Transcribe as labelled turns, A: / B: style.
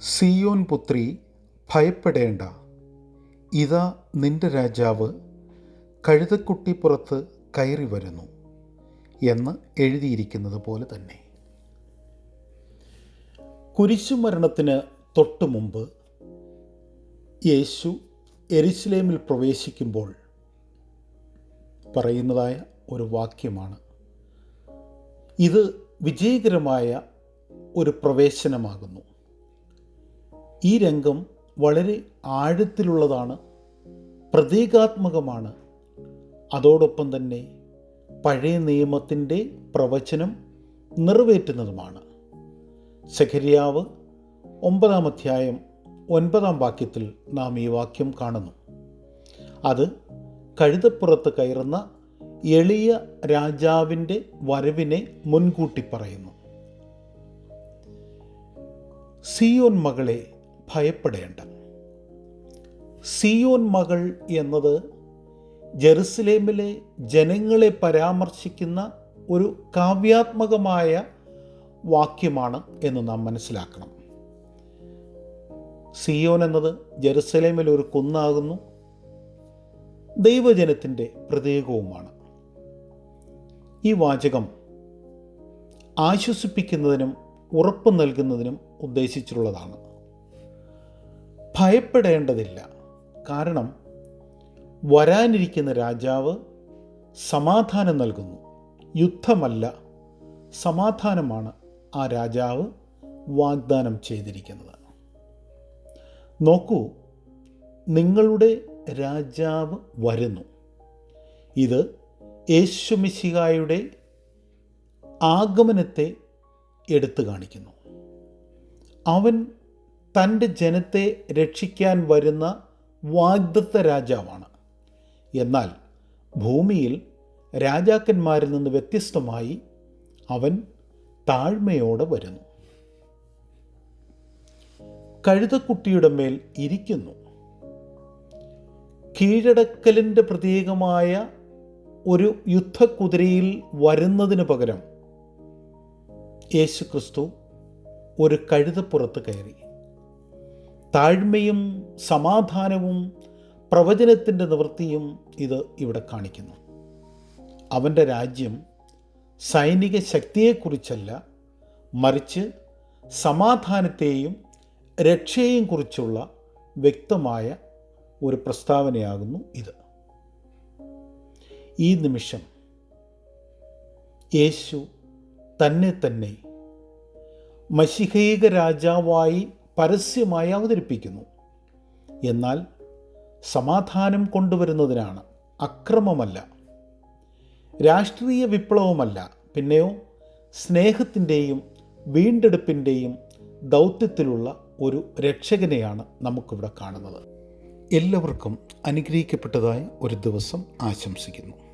A: സിയോൻ പുത്രി ഭയപ്പെടേണ്ട. ഇതാ നിന്റെ രാജാവ്. കഴുതക്കുട്ടിപ്പുറത്ത് കയറി വരുന്നു എന്ന് എഴുതിയിരിക്കുന്നത് പോലെ തന്നെ. കുരിശുമരണത്തിന് തൊട്ടു മുമ്പ് യേശു എരിശിലേമിൽ പ്രവേശിക്കുമ്പോൾ പറയുന്നതായ ഒരു വാക്യമാണ്. ഇത് വിജയകരമായ ഒരു പ്രവേശനമാകുന്നു. ഈ രംഗം വളരെ ആഴത്തിലുള്ളതാണ് പ്രതീകാത്മകമാണ്. അതോടൊപ്പം തന്നെ പഴയ നിയമത്തിന്റെ പ്രവചനം നിറവേറ്റുന്നതുമാണ്. സഖരിയാവ് ഒമ്പതാം അധ്യായം ഒൻപതാം വാക്യത്തിൽ നാം ഈ വാക്യം കാണുന്നു. അത് കഴുതപ്പുറത്ത് കയറുന്ന എളിയ രാജാവിന്റെ വരവിനെ മുൻകൂട്ടി പറയുന്നു. സിയോൻ മകളെ ഭയപ്പെടേണ്ട. സിയോൻ മകൾ എന്നത് ജെറുസലേമിലെ ജനങ്ങളെ പരാമർശിക്കുന്ന ഒരു കാവ്യാത്മകമായ വാക്യമാണ് എന്ന് നാം മനസ്സിലാക്കണം. സിയോൻ എന്നത് ജെറുസലേമിൽ ഒരു കുന്നാകുന്നു. ദൈവജനത്തിന്റെ പ്രതീകവുമാണ് ഈ വാചകം ആശ്വസിപ്പിക്കുന്നതിനും ഉറപ്പ് നൽകുന്നതിനും ഉദ്ദേശിച്ചിട്ടുള്ളതാണ്. ഭയപ്പെടേണ്ടതില്ല. കാരണം വരാനിരിക്കുന്ന രാജാവ് സമാധാനം നൽകുന്നു. യുദ്ധമല്ല സമാധാനമാണ് ആ രാജാവ് വാഗ്ദാനം ചെയ്തിരിക്കുന്നത്. നോക്കൂ നിങ്ങളുടെ രാജാവ് വരുന്നു. ഇത് യേശുമിശിഹായുടെ ആഗമനത്തെ എടുത്തു കാണിക്കുന്നു. അവൻ തന്റെ ജനത്തെ രക്ഷിക്കാൻ വരുന്ന വാഗ്ദത്ത രാജാവാണ്. എന്നാൽ ഭൂമിയിൽ രാജാക്കന്മാരിൽ നിന്ന് വ്യത്യസ്തമായി അവൻ താഴ്മയോടെ വരുന്നു. കഴുതക്കുട്ടിയുടെ മേൽ ഇരിക്കുന്നു. കീഴടക്കലിന്റെ പ്രതീകമായ ഒരു യുദ്ധക്കുതിരയിൽ വരുന്നതിന് പകരം യേശുക്രിസ്തു ഒരു കഴുതപ്പുറത്ത് കയറി. താഴ്മയും സമാധാനവും പ്രവചനത്തിന്റെ നിവൃത്തിയും ഇത് ഇവിടെ കാണിക്കുന്നു. അവന്റെ രാജ്യം സൈനിക ശക്തിയെക്കുറിച്ചല്ല മറിച്ച് സമാധാനത്തെയും രക്ഷയെയും കുറിച്ചുള്ള വ്യക്തമായ ഒരു പ്രസ്താവനയാകുന്നു ഇത്. ഈ നിമിഷം യേശു തന്നെ തന്നെ മഷിഹൈക രാജാവായി പരസ്യമായി അവതരിപ്പിക്കുന്നു. എന്നാൽ സമാധാനം കൊണ്ടുവരുന്നതിനാണ് അക്രമമല്ല. രാഷ്ട്രീയ വിപ്ലവമല്ല. പിന്നെയോ സ്നേഹത്തിന്റെയും വീണ്ടെടുപ്പിന്റെയും ദൗത്യത്തിലുള്ള ഒരു രക്ഷകനെയാണ് നമുക്കിവിടെ കാണുന്നത്. എല്ലാവർക്കും അനുഗ്രഹിക്കപ്പെട്ടതായ ഒരു ദിവസം ആശംസിക്കുന്നു.